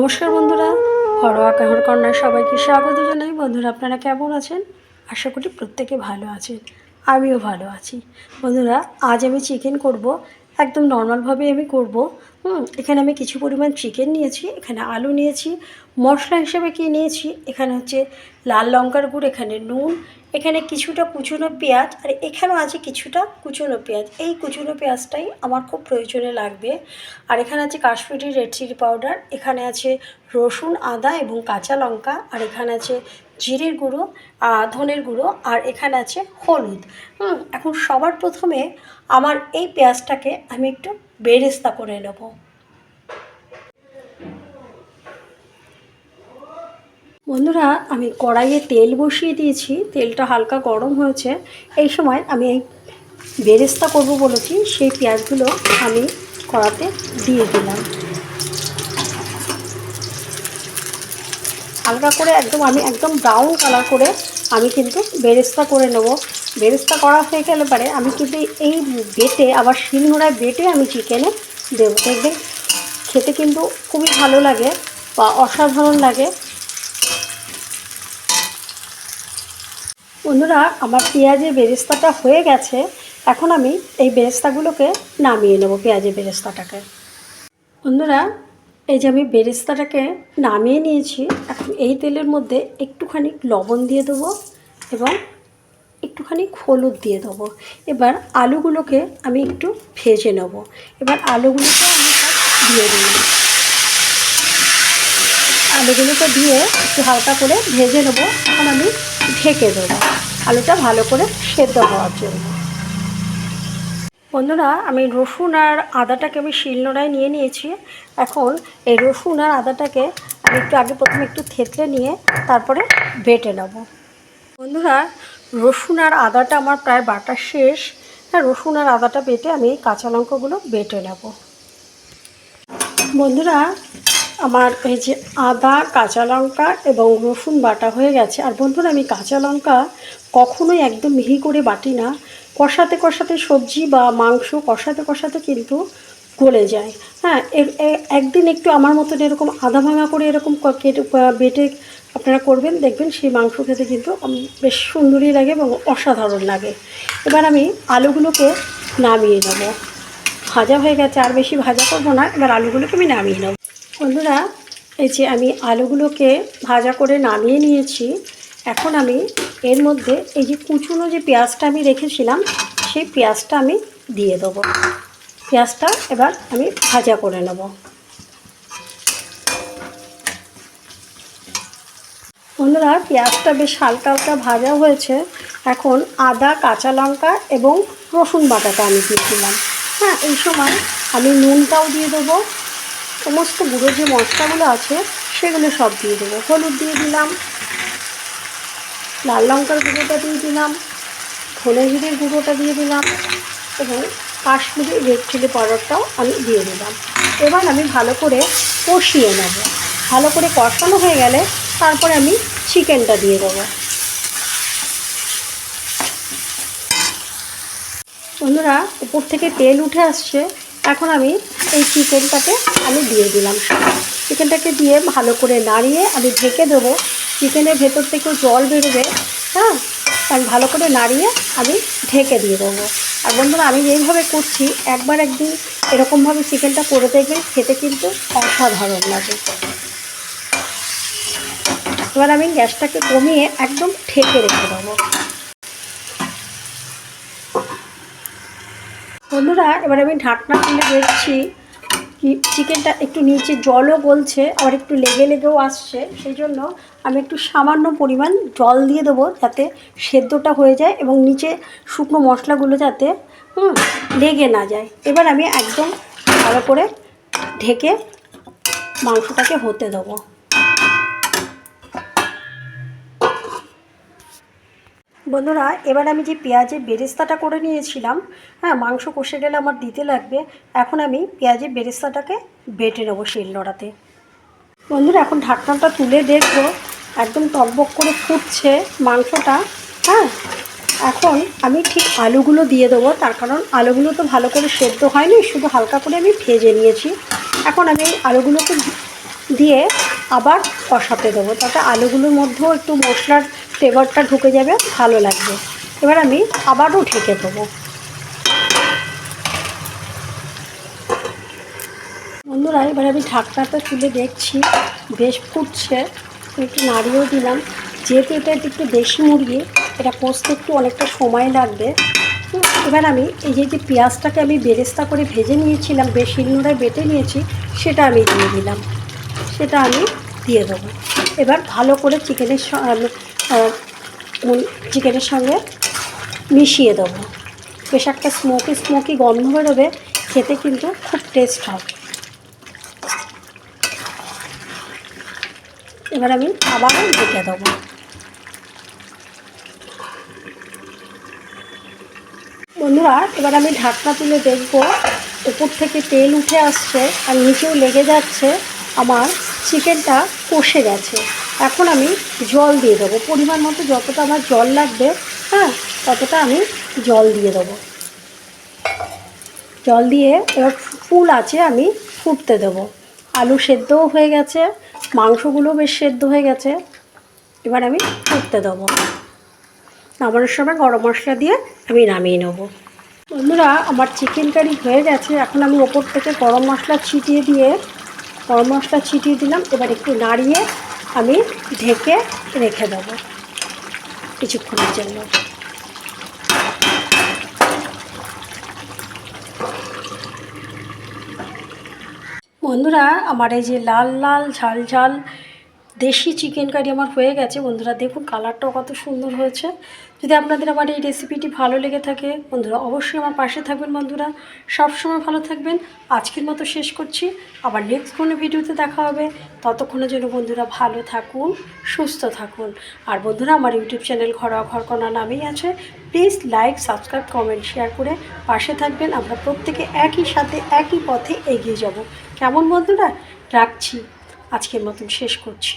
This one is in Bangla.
নমস্কার বন্ধুরা, ঘরোয়া কাহর কন্যার সবাইকে স্বাগত জানাই। বন্ধুরা, আপনারা কেমন আছেন? আশা করি প্রত্যেকে ভালো আছেন, আমিও ভালো আছি। বন্ধুরা, আজ আমি চিকেন করব, একদম নর্মালভাবে আমি করব। হুম, এখানে আমি কিছু পরিমাণ চিকেন নিয়েছি, এখানে আলু নিয়েছি, মশলা হিসেবে কী নিয়েছি, এখানে হচ্ছে লাল লঙ্কার গুঁড়ো, এখানে নুন এখানে কিছুটা কুচনো পেঁয়াজ আর এখানেও আছে কিছুটা কুচনো পেঁয়াজ। এই কুচনো পেঁয়াজটাই আমার খুব প্রয়োজনে লাগবে। আর এখানে আছে কাশ্মীরি রেড চিলি পাউডার এখানে আছে রসুন, আদা এবং কাঁচা লঙ্কা, আর এখানে আছে জিরের গুঁড়ো ধনের গুঁড়ো, আর এখানে আছে হলুদ। হুম, এখন সবার প্রথমে আমার এই পেঁয়াজটাকে আমি একটু বেরেস্তা করে নেব। বন্ধুরা, আমি কড়াইয়ে তেল বসিয়ে দিয়েছি। তেলটা হালকা গরম হয়েছে। এই সময় আমি এই বেরেস্তা করব বলেছি, সেই পেঁয়াজগুলো আমি কড়াতে দিয়ে দিলাম। হালকা করে একদম, আমি একদম ব্রাউন কালার করে আমি কিন্তু বেরেস্তা করে নেব। বেরেস্তা করা হয়ে গেলে পরে আমি কিন্তু এই বেটে, আবার শিলনোড়ায় বেটে আমি চিকেনে দেবো। দেখবেন খেতে কিন্তু খুবই ভালো লাগে বা অসাধারণ লাগে। বন্ধুরা, আমার পেঁয়াজের বেরেস্তাটা হয়ে গেছে। এখন আমি এই বেরেস্তাগুলোকে নামিয়ে নেব পেঁয়াজের বেরেস্তাটাকে। বন্ধুরা, এই যে আমি বেরেস্তাটাকে নামিয়ে নিয়েছি, এখন এই তেলের মধ্যে একটুখানি লবণ দিয়ে দেবো এবং একটুখানি হলুদ দিয়ে দেবো। এবার আলুগুলোকে আমি একটু ভেজে নেব। এবার আলুগুলোকে আমি দিয়ে দিলাম আলুগুলোকে দিয়ে একটু হালকা করে ভেজে নেব। এখন আমি ঢেকে দেবো। আলুটা ভালো করে সেদ্ধ হওয়ার জন্য। বন্ধুরা, আমি রসুন আর আদাটাকে আমি শিলনোড়ায় নিয়ে নিয়েছি। এখন এই রসুন আর আদাটাকে আমি একটু আগে প্রথমে একটু থেতলে নিয়ে তারপরে বেটে নেব। বন্ধুরা, রসুন আর আদাটা আমার প্রায় বাটা শেষ। হ্যাঁ রসুন আর আদাটা বেটে আমি কাঁচা লঙ্কাগুলো বেটে নেব। বন্ধুরা আমার এই যে আদা, কাঁচা লঙ্কা এবং রসুন বাটা হয়ে গেছে। আর বন্ধুরা, আমি কাঁচা লঙ্কা কখনোই একদম মিহি করে বাটি না। কষাতে কষাতে সবজি বা মাংস কষাতে কষাতে কিন্তু গলে যায়। হ্যাঁ একদিন একটু আমার মতন এরকম আদা ভাঙা করে এরকম বেটে আপনারা করবেন, দেখবেন সেই মাংস খেতে কিন্তু বেশ সুন্দরই লাগে এবং অসাধারণ লাগে। এবার আমি আলুগুলোকে নামিয়ে নেব। ভাজা হয়ে গেছে, আর বেশি ভাজা করব না। এবার আলুগুলোকে আমি নামিয়ে নেব। বন্ধুরা, এই যে আমি আলুগুলোকে ভাজা করে নামিয়ে নিয়েছি, এখন আমি এর মধ্যে এই যে কুচুনো যে পেঁয়াজটা আমি রেখেছিলাম, সেই পেঁয়াজটা আমি দিয়ে দেবো। পেঁয়াজটা এবার আমি ভাজা করে নেব। বন্ধুরা, পেঁয়াজটা বেশ হালকা হালকা ভাজা হয়েছে। এখন আদা, কাঁচা লঙ্কা এবং রসুন বাটাটা আমি দিয়েছিলাম। হ্যাঁ এই সময় আমি নুনটাও দিয়ে দেবো। সমস্ত গুঁড়ো যে মশলাগুলো আছে, সেগুলো সব দিয়ে দেবো। হলুদ দিয়ে দিলাম, লাল লঙ্কার গুঁড়োটা দিয়ে দিলাম, ধনে জিরের গুঁড়োটা দিয়ে দিলাম এবং কাশ্মীরি রেড চিলি পাউডারটাও আমি দিয়ে দিলাম। এবার আমি ভালো করে কষিয়ে নেব। ভালো করে কষানো হয়ে গেলে তারপরে আমি চিকেনটা দিয়ে দেবো। বন্ধুরা, উপর থেকে তেল উঠে আসছে। এখন আমি এই চিকেনটাকে আমি দিয়ে দিলাম। চিকেনটাকে দিয়ে ভালো করে নাড়িয়ে আমি ঢেকে দেবো। চিকেনের ভেতর থেকেও জল বেরোবে হ্যাঁ? আমি ভালো করে নাড়িয়ে আমি ঢেকে দিয়ে দেবো। আর বন্ধুরা, আমি যেইভাবে করছি, একবার একদিন এরকমভাবে চিকেনটা করে দেখবেন, খেতে কিন্তু অসাধারণ লাগে। এবার আমি গ্যাসটাকে কমিয়ে একদম ঠেকে রেখে দেবো। বন্ধুরা, এবার আমি ঢাকনা খুলে দেখছি কি চিকেনটা একটু নিচে জলও গলছে, আবার একটু লেগে লেগেও আসছে। সেই জন্য আমি একটু সামান্য পরিমাণ জল দিয়ে দেবো যাতে সেদ্ধটা হয়ে যায় এবং নিচে শুকনো মশলাগুলো যাতে, হুম, লেগে না যায়। এবার আমি একদম ভালো করে ঢেকে মাংসটাকে হতে দেবো। বন্ধুরা, এবার আমি যে পেঁয়াজের বেরেস্তাটা করে নিয়েছিলাম হ্যাঁ মাংস কষে গেলে আমার দিতে লাগবে, এখন আমি পেঁয়াজের বেরেস্তাটাকে বেটে নেব শিলনোড়াতে বন্ধুরা, এখন ঢাকনাটা তুলে দেখব, একদম টকবক করে ফুটছে মাংসটা হ্যাঁ। এখন আমি ঠিক আলুগুলো দিয়ে দেবো, তার কারণ আলুগুলো তো ভালো করে সেদ্ধ হয়নি, শুধু হালকা করে আমি ভেজে নিয়েছি। এখন আমি আলুগুলোকে দিয়ে আবার কষাতে দেবো, তাতে আলুগুলোর মধ্যেও একটু মশলার ফ্লেভারটা ঢুকে যাবে, ভালো লাগবে। এবার আমি আবারও ঢেকে দেবো। বন্ধুরা, এবার আমি ঢাকনাটা তুলে দেখছি, বেশ ফুটছে। একটু নাড়িয়েও দিলাম। যেহেতু এটা একটু দেশি মুরগি, এটা কষতে একটু অনেকটা সময় লাগবে। এবার আমি এই যে যে পেঁয়াজটাকে আমি বেরেস্তা করে ভেজে নিয়েছিলাম, বেশ শিলনোড়ায় বেটে নিয়েছি, সেটা আমি দিয়ে দিলাম। সেটা আমি দিয়ে দেবো। এবার ভালো করে চিকেনের চিকেনের সঙ্গে মিশিয়ে দেবো। বেশ একটা স্মোকি স্মোকি গন্ধ বেরোবে, খেতে কিন্তু খুব টেস্ট হবে এবার আমি আবারও ঢেকে দেবো। বন্ধুরা, এবার আমি ঢাকনা তুলে দেখব, উপর থেকে তেল উঠে আসছে আর নিচেও লেগে যাচ্ছে, আমার চিকেনটা কষে গেছে। এখন আমি জল দিয়ে দেবো। পরিমাণ মতো যতটা আমার জল লাগবে হ্যাঁ ততটা আমি জল দিয়ে দেবো। জল দিয়ে এবার ফুল আছে আমি ফুটতে দেবো। আলু সেদ্ধও হয়ে গেছে, মাংসগুলো বেশ সেদ্ধ হয়ে গেছে, এবার আমি ফুটতে দেবো। নামানোর সময় গরম মশলা দিয়ে আমি নামিয়ে নেব। বন্ধুরা, আমার চিকেন কারি হয়ে গেছে। এখন আমি ওপর থেকে গরম মশলা ছিটিয়ে দিয়ে, গরম মশলা ছিটিয়ে দিলাম। এবার একটু নাড়িয়ে আমি ঢেকে রেখে দেব কিছুক্ষণের জন্য। বন্ধুরা আমার এই যে লাল লাল ঝাল ঝাল দেশি চিকেন কারি আমার হয়ে গেছে। বন্ধুরা, দেখুন কালারটাও কত সুন্দর হয়েছে। যদি আপনাদের আমার এই রেসিপিটি ভালো লেগে থাকে, বন্ধুরা, অবশ্যই আমার পাশে থাকবেন, বন্ধুরা। সবসময় ভালো থাকবেন। আজকের মতো শেষ করছি। আবার নেক্সট কোনো ভিডিওতে দেখা হবে। ততক্ষণের জন্য বন্ধুরা ভালো থাকুন, সুস্থ থাকুন। আর বন্ধুরা, আমার ইউটিউব চ্যানেল ঘরোয়া ঘরকণা নামেই আছে। Please like subscribe comment share করে পাশে থাকবেন। আমরা প্রত্যেকে একই সাথে একই পথে এগিয়ে যাব। কেমন বন্ধুরা? রাখছি। আজকের মতন শেষ করছি।